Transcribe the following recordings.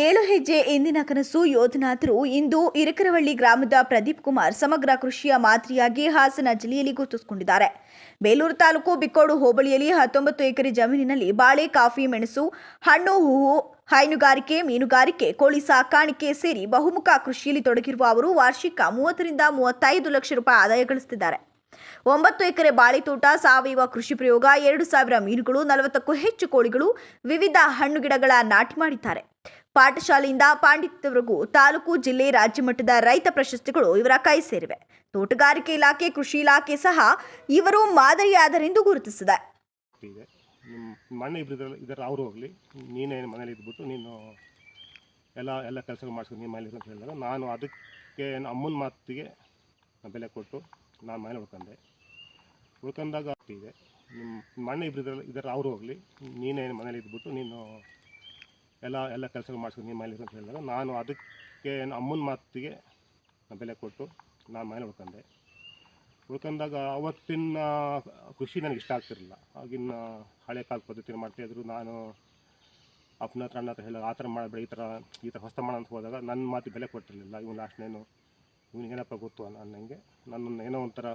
ಏಳು ಹೆಜ್ಜೆ ಎಂದಿನ ಕನಸು ಯೋಧನಾಥರು ಇಂದು ಇರಕರವಳ್ಳಿ ಗ್ರಾಮದ ಪ್ರದೀಪ್ ಕುಮಾರ್ ಸಮಗ್ರ ಕೃಷಿಯ ಮಾದರಿಯಾಗಿ ಹಾಸನ ಜಿಲ್ಲೆಯಲ್ಲಿ ಗುರುತಿಸಿಕೊಂಡಿದ್ದಾರೆ. ಬೇಲೂರು ತಾಲೂಕು ಬಿಕ್ಕೋಡು ಹೋಬಳಿಯಲ್ಲಿ ಹತ್ತೊಂಬತ್ತು ಎಕರೆ ಜಮೀನಿನಲ್ಲಿ ಬಾಳೆ, ಕಾಫಿ, ಮೆಣಸು, ಹಣ್ಣು, ಹೂವು, ಹೈನುಗಾರಿಕೆ, ಮೀನುಗಾರಿಕೆ, ಕೋಳಿ ಸಾಕಾಣಿಕೆ ಸೇರಿ ಬಹುಮುಖ ಕೃಷಿಯಲ್ಲಿ ತೊಡಗಿರುವ ಅವರು ವಾರ್ಷಿಕ ಮೂವತ್ತರಿಂದ ಮೂವತ್ತೈದು ಲಕ್ಷ ರೂಪಾಯಿ ಆದಾಯ ಗಳಿಸುತ್ತಿದ್ದಾರೆ. ಒಂಬತ್ತು ಎಕರೆ ಬಾಳೆ ತೋಟ ಸಾವಯವ ಕೃಷಿ ಪ್ರಯೋಗ, ಎರಡು ಸಾವಿರ ಮೀನುಗಳು, ನಲವತ್ತಕ್ಕೂ ಹೆಚ್ಚು ಕೋಳಿಗಳು ವಿವಿಧ ಹಣ್ಣು ಗಿಡಗಳ ನಾಟಿ ಮಾಡಿದ್ದಾರೆ. ಪಾಠಶಾಲೆಯಿಂದ ಪಾಂಡಿತ್ಯವರೆಗೂ ತಾಲೂಕು, ಜಿಲ್ಲೆ, ರಾಜ್ಯ ಮಟ್ಟದ ರೈತ ಪ್ರಶಸ್ತಿಗಳು ಇವರ ಕೈ ಸೇರಿವೆ. ತೋಟಗಾರಿಕೆ ಇಲಾಖೆ, ಕೃಷಿ ಇಲಾಖೆ ಸಹ ಇವರು ಮಾದರಿಯಾದರೆಂದು ಗುರುತಿಸಿದೆ. ನಿಮ್ಮ ಮಣ್ಣು ಇದರ, ಅವರು ಹೋಗಲಿ. ನೀನೇ ಮನೇಲಿ ಇದ್ಬಿಟ್ಟು ನೀನು ಎಲ್ಲ ಎಲ್ಲ ಕೆಲಸಗಳು ಮಾಡಿಸ್ಕೊಂಡು ನೀನು ಮನೇಲಿ ಅಂತ ಹೇಳಿದಾಗ ನಾನು ಅದಕ್ಕೆ ಅಮ್ಮನ ಮಾತಿಗೆ ಬೆಲೆ ಕೊಟ್ಟು ನಾನು ಮನೇಲಿ ಉಳ್ಕೊಂಡೆ. ಉಳ್ಕೊಂಡಾಗ ಇದೆ. ನಿಮ್ಮ ಮಣ್ಣು ಇಬ್ಬರು ಇದರ, ಅವರು ಹೋಗಲಿ. ನೀನೇ ಮನೇಲಿ ಇದ್ಬಿಟ್ಟು ನೀನು ಎಲ್ಲ ಎಲ್ಲ ಕೆಲಸಗಳು ಮಾಡಿಸ್ಕೊಂಡು ನೀನು ಮನೇಲಿ ಅಂತ ಹೇಳಿದಾಗ ನಾನು ಅದಕ್ಕೆ ಅಮ್ಮನ ಮಾತಿಗೆ ಬೆಲೆ ಕೊಟ್ಟು ನಾನು ಮನೇಲಿ ಉಳ್ಕೊಂಡೆ. ಉಳ್ಕೊಂಡಾಗ ಅವತ್ತಿನ ಕೃಷಿ ನನಗೆ ಇಷ್ಟ ಆಗ್ತಿರಲಿಲ್ಲ. ಆಗಿನ ಹಳೆ ಕಾಲ ಪದ್ಧತಿ ಮಾಡ್ತಾಯಿದ್ರು ನಾನು ಅಪ್ಪನ ಹತ್ರ ಅಣ್ಣ ಹತ್ರ ಹೇಳಿದಾಗ ಆ ಥರ ಮಾಡಬೇಡ ಈ ಥರ ಈ ಥರ ಹೊಸ ಮಾಡೋಣ ಅಂತ ಹೋದಾಗ ನನ್ನ ಮಾತು ಬೆಲೆ ಕೊಟ್ಟಿರಲಿಲ್ಲ. ಇವನು ಲಾಸ್ಟ್ನೇನು ಇವನಿಗೇನಪ್ಪ ಗೊತ್ತು ಅನ್ನೋ ಅನ್ನಂಗೆ ನನ್ನನ್ನು ಏನೋ ಒಂಥರ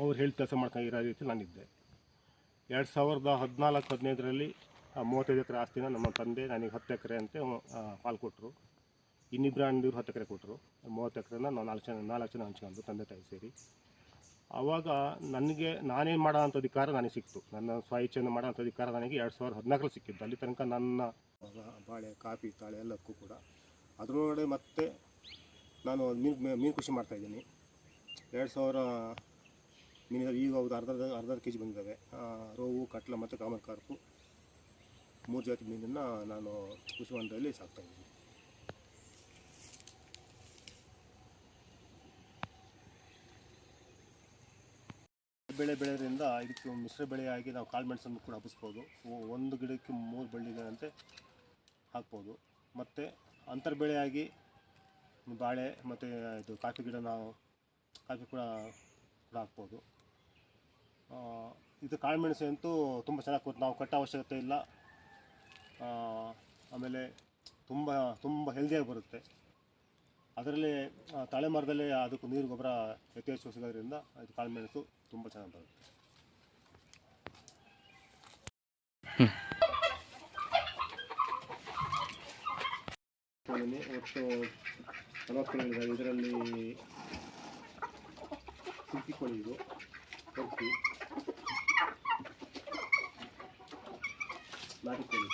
ಅವ್ರು ಹೇಳಿ ಕೆಲಸ ಮಾಡ್ಕೊಂಡಿರೋ ರೀತಿ ನಾನಿದ್ದೆ. ಎರಡು ಸಾವಿರದ ಹದಿನಾಲ್ಕು, ಹದಿನೈದರಲ್ಲಿ ಮೂವತ್ತೈದು ಎಕರೆ ಆಸ್ತಿನ ನಮ್ಮ ತಂದೆ ನನಗೆ ಹತ್ತು ಎಕರೆ ಅಂತ ಪಾಲ್ ಕೊಟ್ಟರು. ಇನ್ನಿಬ್ಬರು ಅಣ್ಣದಿವ್ರು ಹತ್ತು ಎಕರೆ ಕೊಟ್ಟರು. ಮೂವತ್ತು ಎಕರೆನ ನಾವು ನಾಲ್ಕು ಜನ ನಾಲ್ಕು ಜನ ಹಂಚ್ಕೊಂಡು ತಂದೆ ತಾಯಿ ಸೇರಿ. ಆವಾಗ ನನಗೆ ನಾನೇನು ಮಾಡೋ ಅಂಥ ಅಧಿಕಾರ ನನಗೆ ಸಿಕ್ತು. ನನ್ನ ಸ್ವ ಮಾಡೋಂಥ ಮಾಡೋ ಅಂಥ ಅಧಿಕಾರ ನನಗೆ ಎರಡು ಸಾವಿರದ ಹದಿನಾಲ್ಕರಲ್ಲಿ ಸಿಕ್ಕಿದ್ದು ಅಲ್ಲಿ ತನಕ ನನ್ನ ಬಾಳೆ, ಕಾಫಿ, ತಾಳೆ ಎಲ್ಲಕ್ಕೂ ಕೂಡ. ಅದರೊಳಗಡೆ ಮತ್ತೆ ನಾನು ಮೀನು ಮೀನು ಕೃಷಿ ಮಾಡ್ತಾಯಿದ್ದೀನಿ ಎರಡು ಸಾವಿರ ಮೀನು ಈಗ ಹೌದು ಅರ್ಧ ಅರ್ಧ ಕೆ ಜಿ ಬಂದಿದ್ದಾವೆ. ರೋವು ಕಟ್ಲ ಮತ್ತು ಕಾಮನ್ ಕಾರ್ಪು. ಮೂರು ಜಾತಿ ಮೀನನ್ನು ನಾನು ಕೃಷಿ ಹೊಂಡದಲ್ಲಿ ಸಾಕ್ತಾಯಿದ್ದೀನಿ ಬೆಳೆ ಬೆಳೆಯೋದ್ರಿಂದ ಇದಕ್ಕೆ ಮಿಶ್ರ ಬೆಳೆಯಾಗಿ ನಾವು ಕಾಳು ಮೆಣಸನ್ನು ಕೂಡ ಹಬ್ಬಿಸ್ಬೋದು ಒಂದು ಗಿಡಕ್ಕೆ ಮೂರು ಬಳ್ಳಿಗಳಂತೆ ಹಾಕ್ಬೋದು. ಮತ್ತು ಅಂತರ್ ಬೆಳೆಯಾಗಿ ಬಾಳೆ ಮತ್ತು ಇದು ಕಾಫಿ ಗಿಡ ನಾವು ಕಾಫಿ ಕೂಡ ಕೂಡ ಹಾಕ್ಬೋದು. ಇದು ಕಾಳು ಮೆಣಸು ಅಂತೂ ತುಂಬ ಚೆನ್ನಾಗಿ ನಾವು ಕಟ್ಟೋ ಅವಶ್ಯಕತೆ ಇಲ್ಲ. ಆಮೇಲೆ ತುಂಬ ತುಂಬ ಹೆಲ್ದಿಯಾಗಿ ಬರುತ್ತೆ. ಅದರಲ್ಲಿ ತಾಳೆ ಮರದಲ್ಲಿ ಅದಕ್ಕೂ ನೀರು ಗೊಬ್ಬರ ಯಥೇಚ್ಛ ಸಿಗೋದ್ರಿಂದ ಇದು ಕಾಳು ಮೆಣಸು ತುಂಬ ಚೆನ್ನಾಗಿ ಬರುತ್ತೆ. ಒಟ್ಟು ಇದರಲ್ಲಿ ಸಿಲ್ಕಿ ಕೋಳಿ ಇದು ಟರ್ಕಿ ನಾಟಿ ಕೋಳಿ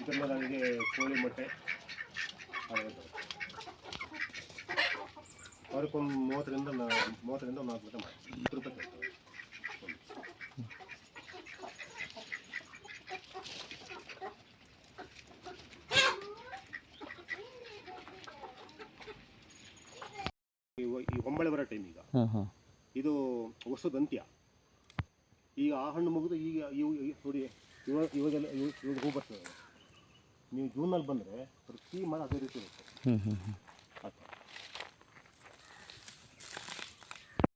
ಇದರಿಂದ ನನಗೆ ಕೋಳಿ ಮೊಟ್ಟೆ ಅವ್ರಿಗೊಂದು ಮೂವತ್ತರಿಂದ ಮೂವತ್ತರಿಂದ ನಾಲ್ಕು ಮೊಟ್ಟೆ ಮಾಡಿ ಇಪ್ಪತ್ತು ರೂಪಾಯಿ ಕೊಡ್ತೇವೆ ಈ- ಹೊಂಬಳೆ ಬರೋ ಟೈಮ್ ಈಗ ಇದು ಅಂತ್ಯ ಈಗ ಆ ಹಣ್ಣು ಮುಗಿದು ಈಗ ಇವು- ನೋಡಿ ಇವಾಗ ಇವಾಗೆಲ್ಲ ಇವು ಇವಾಗ ಹೂ ಬರ್ತದೆ ನೀವು ಜೂನಲ್ಲಿ ಬಂದರೆ ಪ್ರತಿ ಮರ ಅದೇ ರೀತಿ ಇರುತ್ತೆ.